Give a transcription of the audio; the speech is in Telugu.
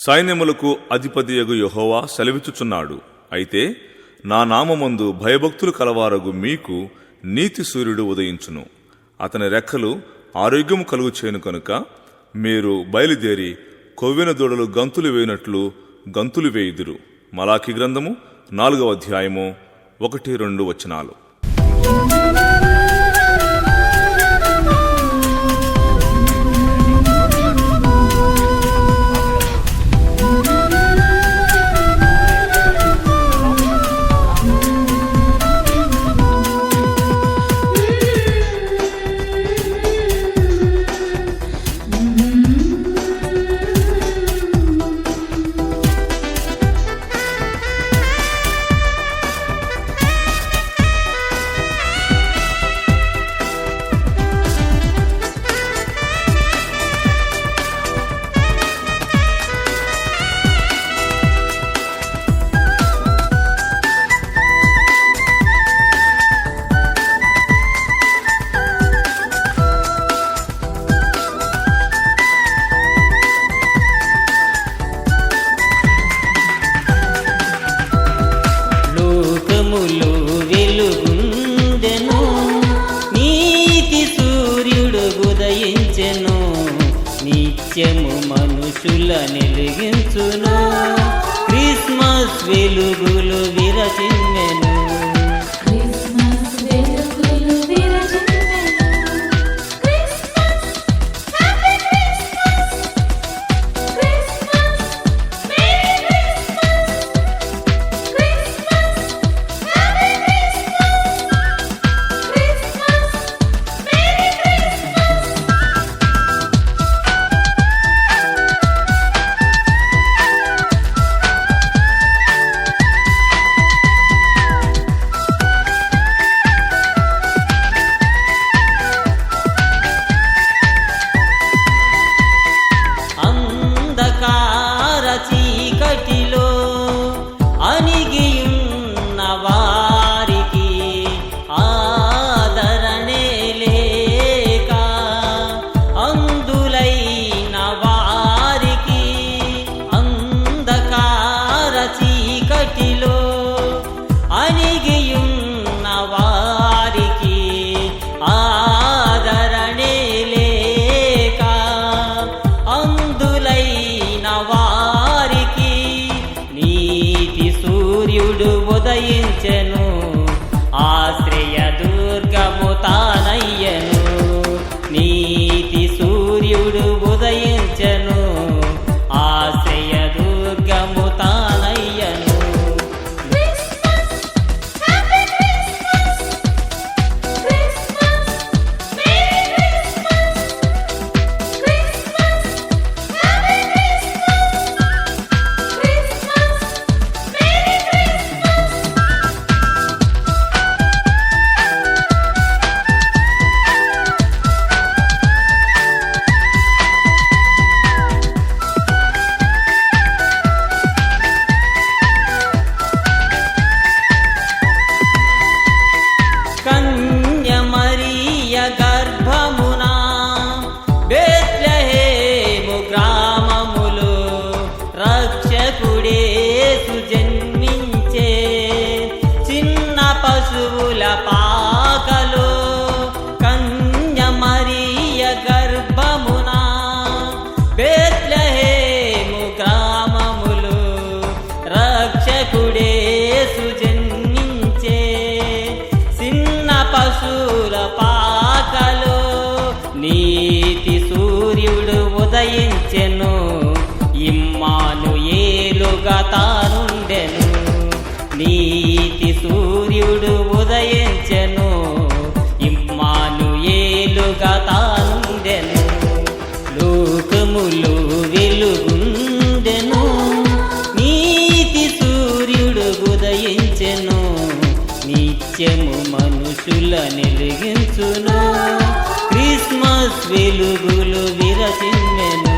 సైన్యములకు అధిపతియగు యహోవా సెలవిచ్చుచున్నాడు. అయితే నా నామందు భయభక్తులు కలవారగు మీకు నీతి సూర్యుడు ఉదయించును. అతని రెక్కలు ఆరోగ్యము కలుగు చేయను కనుక మీరు బయలుదేరి కొవ్విన దూడలు గంతులు వేయినట్లు గంతులు వేయుదురు. మలాఖీ గ్రంథము నాలుగవ అధ్యాయము ఒకటి రెండు వచనాలు. నిత్యము మనుషుల నిలిగించును. క్రిస్మస్ వెలుగులు విరచిమ్మెను ఉదయించెను ఆశ ఉదయించెను ఇమ్మాను ఏలుగా తానుండెను. నీతి సూర్యుడు ఉదయించెను ఇమ్మాను ఏలుగా తానుండెను. లోకములు వెలుగుండెను. నీతి సూర్యుడు ఉదయించెను నిత్యము మనుషుల నిలిగించును. క్రిస్మస్ వెలుగులు వెలుగు